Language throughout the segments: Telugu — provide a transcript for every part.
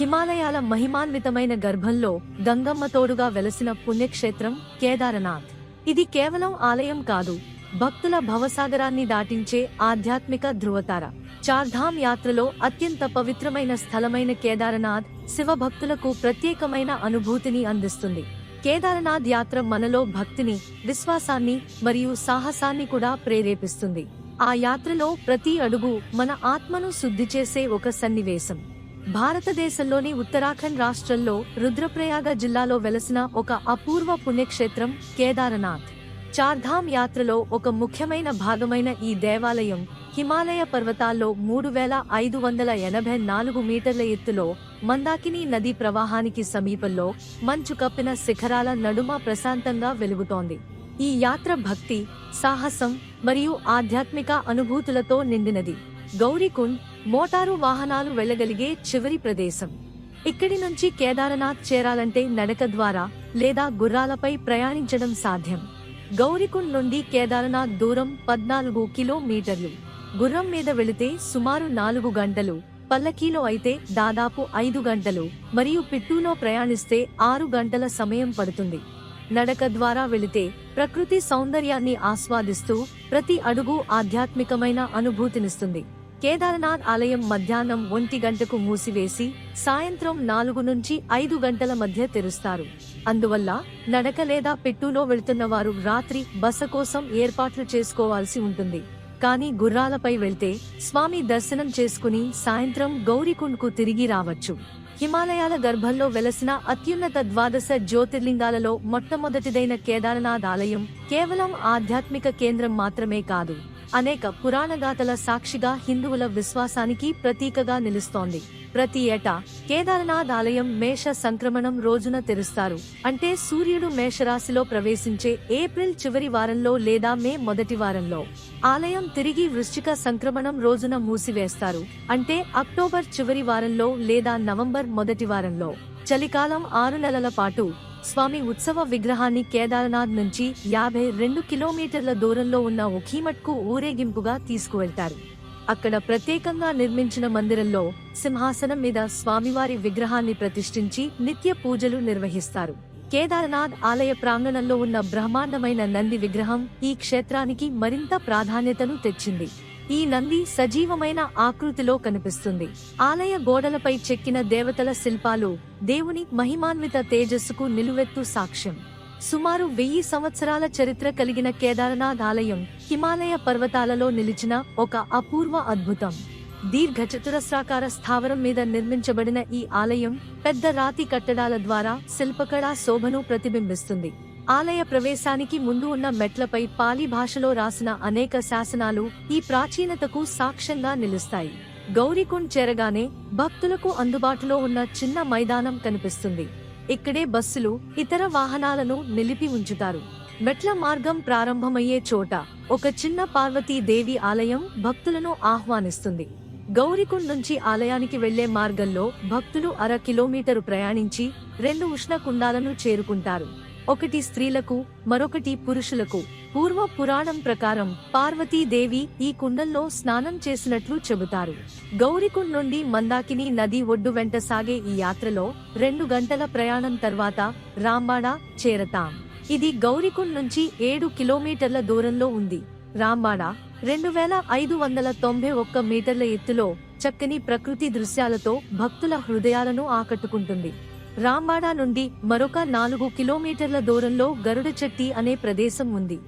హిమాలయాల మహిమాన్వితమైన గర్భంలో గంగమ్మ తోడుగా వెలసిన పుణ్యక్షేత్రం కేదారనాథ్. ఇది కేవలం ఆలయం కాదు భక్తుల భవసాగరాన్ని దాటించే ఆధ్యాత్మిక ధృవతార. చార్ధామ్ యాత్రలో అత్యంత పవిత్రమైన స్థలమైన కేదారనాథ్ శివభక్తులకు ప్రత్యేకమైన అనుభూతిని అందిస్తుంది. కేదారనాథ్ యాత్ర మనలో భక్తిని విశ్వాసాన్ని మరియు సాహసాన్ని కూడా ప్రేరేపిస్తుంది. ఆ యాత్రలో ప్రతి అడుగు మన ఆత్మను శుద్ధి చేసే ఒక సన్నివేశం. భారతదేశంలోని ఉత్తరాఖండ్ రాష్ట్రంలో రుద్రప్రయాగ జిల్లాలో వెలసిన ఒక అపూర్వ పుణ్యక్షేత్రం కేదారనాథ్. చార్ధామ్ యాత్రలో ఒక ముఖ్యమైన భాగమైన ఈ దేవాలయం హిమాలయ పర్వతాల్లో మూడు వేల ఐదు వందల ఎనభై నాలుగు మీటర్ల ఎత్తులో మందాకిని నదీ ప్రవాహానికి సమీపంలో మంచు కప్పిన శిఖరాల నడుమ ప్రశాంతంగా వెలుగుతోంది. ఈ యాత్ర భక్తి సాహసం మరియు ఆధ్యాత్మిక అనుభూతులతో నిండినది. గౌరీకుండ్ మోటారు వాహనాలు వెళ్ళగలిగే చివరి ప్రదేశం. ఇక్కడి నుంచి కేదారనాథ్ చేరాలంటే నడక ద్వారా లేదా గుర్రాలపై ప్రయాణించడం సాధ్యం. గౌరీకుండ్ నుండి కేదారనాథ్ దూరం పద్నాలుగు కిలోమీటర్లు. గుర్రం మీద వెళితే సుమారు నాలుగు గంటలు పల్లకీలో అయితే దాదాపు ఐదు గంటలు మరియు పిట్టూలో ప్రయాణిస్తే ఆరు గంటల సమయం పడుతుంది. నడక ద్వారా వెళితే ప్రకృతి సౌందర్యాన్ని ఆస్వాదిస్తూ ప్రతి అడుగు ఆధ్యాత్మికమైన అనుభూతినిస్తుంది. కేదార్నాథ్ ఆలయం మధ్యాహ్నం ఒంటి గంటకు మూసివేసి సాయంత్రం నాలుగు నుంచి ఐదు గంటల మధ్య తెరుస్తారు. అందువల్ల నడక లేదా పెట్టులో వెళ్తున్న వారు రాత్రి బస కోసం ఏర్పాట్లు చేసుకోవాల్సి ఉంటుంది. కానీ గుర్రాలపై వెళ్తే స్వామి దర్శనం చేసుకుని సాయంత్రం గౌరీకుండ్కు తిరిగి రావచ్చు. హిమాలయాల గర్భంలో వెలసిన అత్యున్నత ద్వాదశ జ్యోతిర్లింగాలలో మొట్టమొదటిదైన కేదారనాథ్ ఆలయం కేవలం ఆధ్యాత్మిక కేంద్రం మాత్రమే కాదు. అనేక పురాణగాథల సాక్షిగా హిందువుల విశ్వాసానికి ప్రతీకగా నిలుస్తోంది. ప్రతి ఏటా కేదారనాథ్ ఆలయం మేష సంక్రమణం రోజున తెరుస్తారు. అంటే సూర్యుడు మేషరాశిలో ప్రవేశించే ఏప్రిల్ చివరి వారంలో లేదా మే మొదటి వారంలో. ఆలయం తిరిగి వృశ్చిక సంక్రమణం రోజున మూసివేస్తారు. అంటే అక్టోబర్ చివరి వారంలో లేదా నవంబర్ మొదటి వారంలో. చలికాలం ఆరు నెలల పాటు స్వామి ఉత్సవ విగ్రహాన్ని కేదార్నాథ్ నుంచి యాభై రెండు కిలోమీటర్ల దూరంలో ఉన్న ఒఖీమట్కు ఊరేగింపుగా తీసుకువెళ్తారు. అక్కడ ప్రత్యేకంగా నిర్మించిన మందిరంలో సింహాసనం మీద స్వామివారి విగ్రహాన్ని ప్రతిష్ఠించి నిత్య పూజలు నిర్వహిస్తారు. కేదార్నాథ్ ఆలయ ప్రాంగణంలో ఉన్న బ్రహ్మాండమైన నంది విగ్రహం ఈ క్షేత్రానికి మరింత ప్రాధాన్యతను తెచ్చింది. ఈ నంది సజీవమైన ఆకృతిలో కనిపిస్తుంది. ఆలయ గోడలపై చెక్కిన దేవతల శిల్పాలు దేవుని మహిమాన్విత తేజస్సుకు నిలువెత్తు సాక్ష్యం. సుమారు వెయ్యి సంవత్సరాల చరిత్ర కలిగిన కేదారనాథ్ ఆలయం హిమాలయ పర్వతాలలో నిలిచిన ఒక అపూర్వ అద్భుతం. దీర్ఘచతురస్రాకార స్థావరం మీద నిర్మించబడిన ఈ ఆలయం పెద్ద రాతి కట్టడాల ద్వారా శిల్పకళా శోభను ప్రతిబింబిస్తుంది. ఆలయ ప్రవేశానికి ముందు ఉన్న మెట్లపై పాలి భాషలో రాసిన అనేక శాసనాలు ఈ ప్రాచీనతకు సాక్ష్యంగా నిలుస్తాయి. గౌరీకుండ్ చేరగానే భక్తులకు అందుబాటులో ఉన్న చిన్న మైదానం కనిపిస్తుంది. ఇక్కడే బస్సులు ఇతర వాహనాలను నిలిపి ఉంచుతారు. మెట్ల మార్గం ప్రారంభమయ్యే చోట ఒక చిన్న పార్వతీదేవి ఆలయం భక్తులను ఆహ్వానిస్తుంది. గౌరికుండ్ నుంచి ఆలయానికి వెళ్ళే మార్గంలో భక్తులు అర కిలోమీటరు ప్రయాణించి రెండు ఉష్ణ కుండాలను చేరుకుంటారు. ఒకటి స్త్రీలకు మరొకటి పురుషులకు. పూర్వ పురాణం ప్రకారం పార్వతీదేవి ఈ కుండంలో స్నానం చేసినట్లు చెబుతారు. గౌరికుండ్ నుండి మందాకిని నది ఒడ్డు వెంట సాగే ఈ యాత్రలో రెండు గంటల ప్రయాణం తర్వాత రాంబాడా చేరతాం. ఇది గౌరికుండ్ నుంచి ఏడు కిలోమీటర్ల దూరంలో ఉంది. రాంబాడా రెండు వేల ఐదు వందల తొంభై ఒక్క మీటర్ల ఎత్తులో చక్కని ప్రకృతి దృశ్యాలతో భక్తుల హృదయాలను ఆకట్టుకుంటుంది. రాంబాడా నుండి మరొక నాలుగు కిలోమీటర్ల దూరంలో గరుడ చెట్టి అనే ప్రదేశం ఉంది.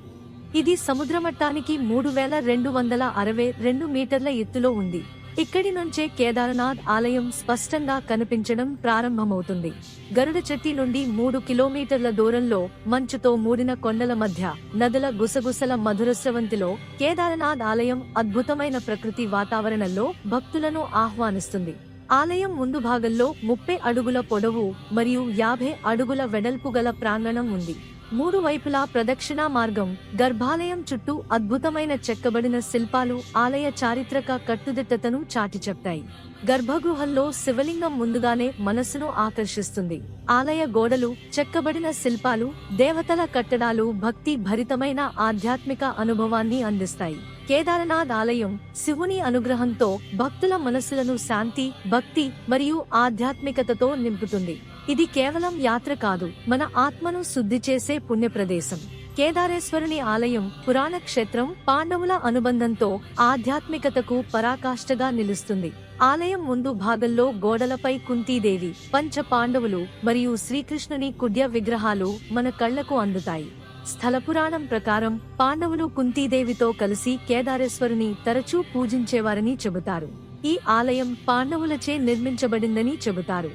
ఇది సముద్రమట్టానికి మూడు వేల రెండు వందల అరవై రెండు మీటర్ల ఎత్తులో ఉంది. ఇక్కడి నుంచే కేదార్నాథ్ ఆలయం స్పష్టంగా కనిపించడం ప్రారంభమవుతుంది. గరుడ చెట్టి నుండి మూడు కిలోమీటర్ల దూరంలో మంచుతో మూడిన కొండల మధ్య నదుల గుసగుసల మధురస్రవంతిలో కేదార్నాథ్ ఆలయం అద్భుతమైన ప్రకృతి వాతావరణంలో భక్తులను ఆహ్వానిస్తుంది. ఆలయం ముందు భాగంలో ముప్పై అడుగుల పొడవు మరియు యాభై అడుగుల వెడల్పు గల ప్రాంగణం ఉంది. మూడు వైపులా ప్రదక్షిణా మార్గం గర్భాలయం చుట్టూ అద్భుతమైన చెక్కబడిన శిల్పాలు ఆలయ చారిత్రక కట్టుదిట్టతను చాటి చెప్తాయి. గర్భగృహంలో శివలింగం ముందుగానే మనసును ఆకర్షిస్తుంది. ఆలయ గోడలు చెక్కబడిన శిల్పాలు దేవతల కట్టడాలు భక్తి భరితమైన ఆధ్యాత్మిక అనుభవాన్ని అందిస్తాయి. కేదారనాథ్ ఆలయం శివుని అనుగ్రహంతో భక్తుల మనసులను శాంతి భక్తి మరియు ఆధ్యాత్మికతతో నింపుతుంది. ఇది కేవలం యాత్ర కాదు మన ఆత్మను శుద్ధి చేసే పుణ్యప్రదేశం. కేదారేశ్వరుని ఆలయం పురాణ క్షేత్రం పాండవుల అనుబంధంతో ఆధ్యాత్మికతకు పరాకాష్ఠగా నిలుస్తుంది. ఆలయం ముందు భాగంలో గోడలపై కుంతీదేవి పంచ పాండవులు మరియు శ్రీకృష్ణుని కుడ్య విగ్రహాలు మన కళ్ళకు అందుతాయి. స్థల పురాణం ప్రకారం పాండవులు కుంతీదేవితో కలిసి కేదారేశ్వరుని తరచూ పూజించేవారని చెబుతారు. ఈ ఆలయం పాండవులచే నిర్మించబడిందని చెబుతారు.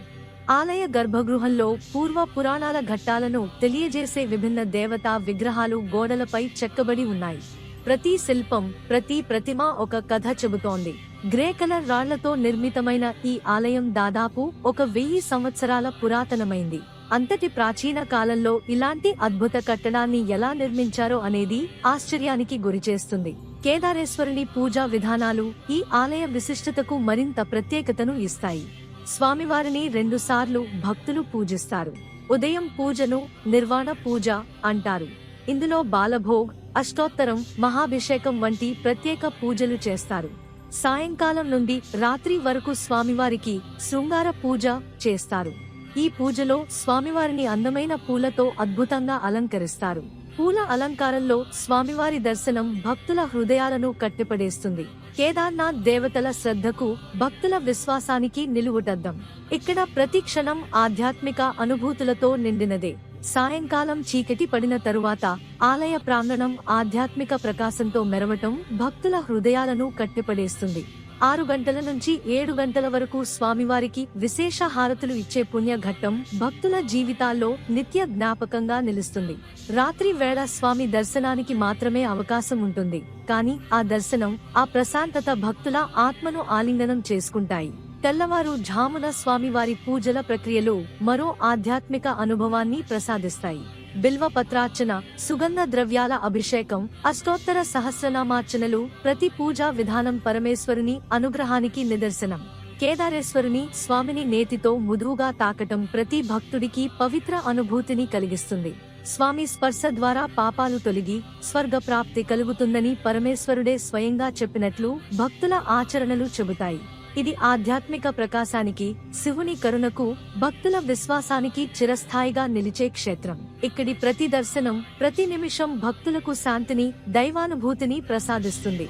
ఆలయ గర్భగృహంలో పూర్వ పురాణాల ఘట్టాలను తెలియజేసే విభిన్న దేవతా విగ్రహాలు గోడలపై చెక్కబడి ఉన్నాయి. ప్రతి శిల్పం ప్రతి ప్రతిమ ఒక కథ చెబుతోంది. గ్రే కలర్ రాళ్ళతో నిర్మితమైన ఈ ఆలయం దాదాపు ఒక వెయ్యి సంవత్సరాల పురాతనమైంది. అంతటి ప్రాచీన కాలంలో ఇలాంటి అద్భుత కట్టడాన్ని ఎలా నిర్మించారో అనేది ఆశ్చర్యానికి గురిచేస్తుంది కేదారేశ్వరుని పూజా విధానాలు ఈ ఆలయ విశిష్టతకు మరింత ప్రత్యేకతను ఇస్తాయి. స్వామివారిని రెండుసార్లు భక్తులు పూజిస్తారు. ఉదయం పూజను నిర్వాణ పూజ అంటారు. ఇందులో బాలభోగ్ అష్టోత్తరం మహాభిషేకం వంటి ప్రత్యేక పూజలు చేస్తారు. సాయంకాలం నుండి రాత్రి వరకు స్వామివారికి శృంగార పూజ చేస్తారు. ఈ పూజలో స్వామివారిని అందమైన పూలతో అద్భుతంగా అలంకరిస్తారు. పూల అలంకారంలో స్వామివారి దర్శనం భక్తుల హృదయాలను కట్టిపడేస్తుంది. కేదార్నాథ్ దేవతల శ్రద్ధకు భక్తుల విశ్వాసానికి నిలువుటద్దం. ఇక్కడ ప్రతి క్షణం ఆధ్యాత్మిక అనుభూతులతో నిండినదే. సాయంకాలం చీకటి పడిన తరువాత ఆలయ ప్రాంగణం ఆధ్యాత్మిక ప్రకాశంతో మెరవటం భక్తుల హృదయాలను కట్టిపడేస్తుంది. ఆరు గంటల నుంచి ఏడు గంటల వరకు స్వామివారికి విశేష హారతులు ఇచ్చే పుణ్యఘట్టం భక్తుల జీవితాల్లో నిత్య జ్ఞాపకంగా నిలుస్తుంది. రాత్రి వేళ స్వామి దర్శనానికి మాత్రమే అవకాశం ఉంటుంది. కానీ ఆ దర్శనం ఆ ప్రశాంతత భక్తుల ఆత్మను ఆలింగనం చేసుకుంటాయి. తెల్లవారు ఝామున స్వామివారి పూజల ప్రక్రియలు మరో ఆధ్యాత్మిక అనుభవాన్ని ప్రసాదిస్తాయి. బిల్వ పత్రార్చన సుగంధ ద్రవ్యాల అభిషేకం అష్టోత్తర సహస్రనామార్చనలు ప్రతి పూజా విధానం పరమేశ్వరుని అనుగ్రహానికి నిదర్శనం. కేదారేశ్వరుని స్వామిని నేతితో ముదువుగా తాకటం ప్రతి భక్తుడికి పవిత్ర అనుభూతిని కలిగిస్తుంది. స్వామి స్పర్శ ద్వారా పాపాలు తొలగి స్వర్గ ప్రాప్తి కలుగుతుందని పరమేశ్వరుడే స్వయంగా చెప్పినట్లు భక్తుల ఆచరణలు చెబుతాయి. ఇది ఆధ్యాత్మిక ప్రకాశానికి శివుని కరుణకు భక్తుల విశ్వాసానికి చిరస్థాయిగా నిలిచే క్షేత్రం. ఇక్కడి ప్రతి దర్శనం ప్రతి నిమిషం భక్తులకు శాంతిని దైవానుభూతిని ప్రసాదిస్తుంది.